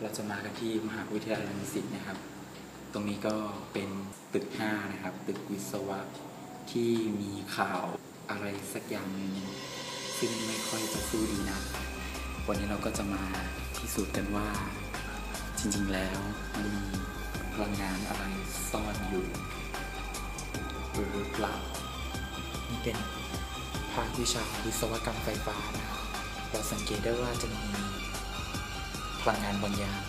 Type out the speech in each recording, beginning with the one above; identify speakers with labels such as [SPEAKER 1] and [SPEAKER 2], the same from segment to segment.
[SPEAKER 1] เราจะมากันที่มหาวิทยาลัยรังสิตนะครับ ตรงนี้ก็เป็นตึก5นะครับ ตึกวิศวะที่มีข่าวอะไรสักอย่างหนึ่งซึ่งไม่ค่อยจะสู้ดีนะ วันนี้เราก็จะมาพิสูจน์กันว่า จริงๆแล้วมันมีพลังงานอะไรซ่อนอยู่หรือเปล่า นี่เป็นภาควิชาวิศวกรรมไฟฟ้านะครับเราสังเกตได้ว่าจะมี ลังงานบางอย่าง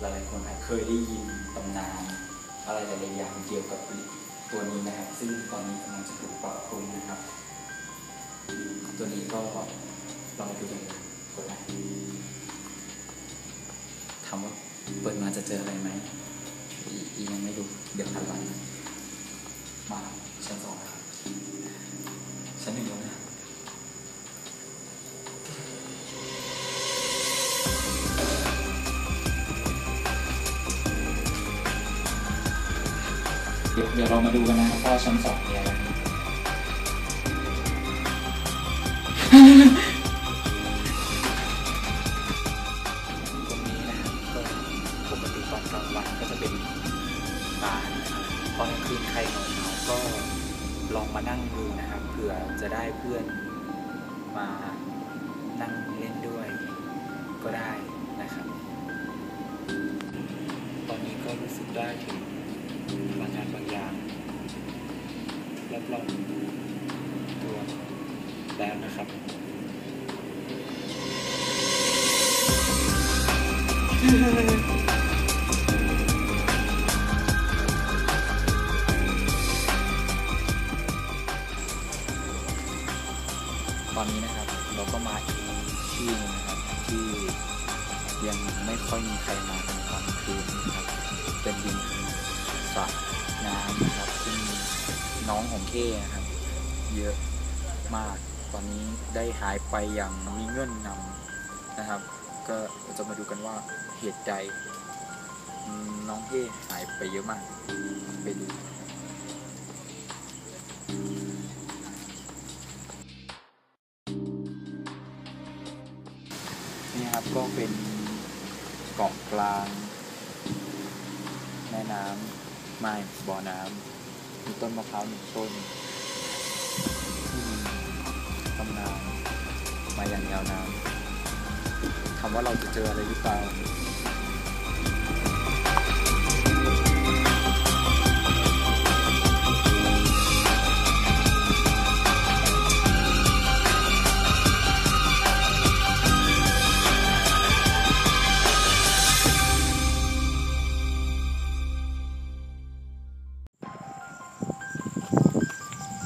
[SPEAKER 1] หลายๆคนอาจเคยได้ยินตำนาน อะไรหลายๆอย่างเกี่ยวกับตัวนี้นะครับ ซึ่งตอนนี้กำลังจะถูกปรับปรุงนะครับ ตัวนี้ก็ลองมาดูกันกดนะถามว่าเปิดมาจะเจออะไรไหมอียังไม่รู้เดี๋ยวหันหลังมาชั้นสอง ดี๋ยวเดี๋ยวเรามาดูกันนะครับว่าชั้นสองมีอะไรตรงนี้นะครับก็ปกติตอนกลางวันก็จะเป็นบาร์นะครับตอนกลางคืนใครเหงาๆก็ลองมานั่งดูนะครับเผื่อจะได้เพื่อนมานั่งเล่นด้วยก็ได้ แล้วนะครับตอนนี้นะครับเราก็มาอีกที่หนึงนะครับที่ยังไม่ค่อยมีใครมากันตอนคืนนะครับ เป็นดินสระน้ำนะครับซึ่งน้องของเท่นะครับ เยอะมาก ตอนนี้ได้หายไปอย่างมีเงื่อนงำนะครับ ก็จะมาดูกันว่าเหตุใดน้องเท่หายไปเยอะมากไปดูนี่ครับก็เป็นเกาะกลางแม่น้ำไม่บ่อน้ำมีต้นมะพร้าวหนึ่งต้น ตำนานมาอย่างยาวนานถามว่าเราจะเจออะไรหรือเปล่า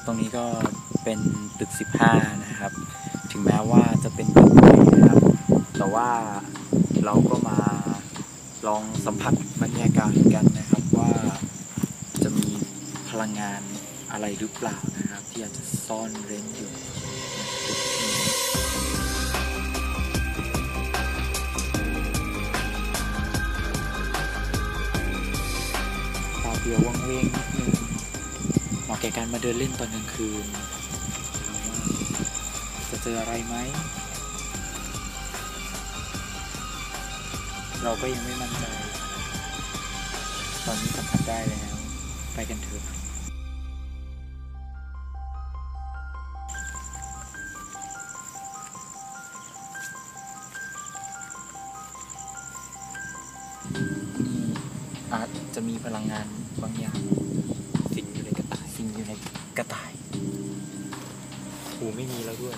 [SPEAKER 1] ตรงนี้ก็เป็นตึก 15 นะครับ ถึงแม้ว่าจะเป็นตึกใหม่นะครับ แต่ว่าเราก็มาลองสัมผัสบรรยากาศกันนะครับว่าจะมีพลังงานอะไรหรือเปล่านะครับ ที่อาจจะซ่อนเร้นอยู่ตาเดียวว่างเวงนิดนึงเหมาะแก่การมาเดินเล่นตอนกลางคืน เจออะไรไหม เราก็ยังไม่มั่นใจ ตอนนี้สัมผัสได้แล้ว ไปกันเถอะนี่อาจจะมีพลังงานบางอย่างสิงอยู่ในกระต่ายสิงอยู่ในกระต่ายหูไม่มีแล้วด้วย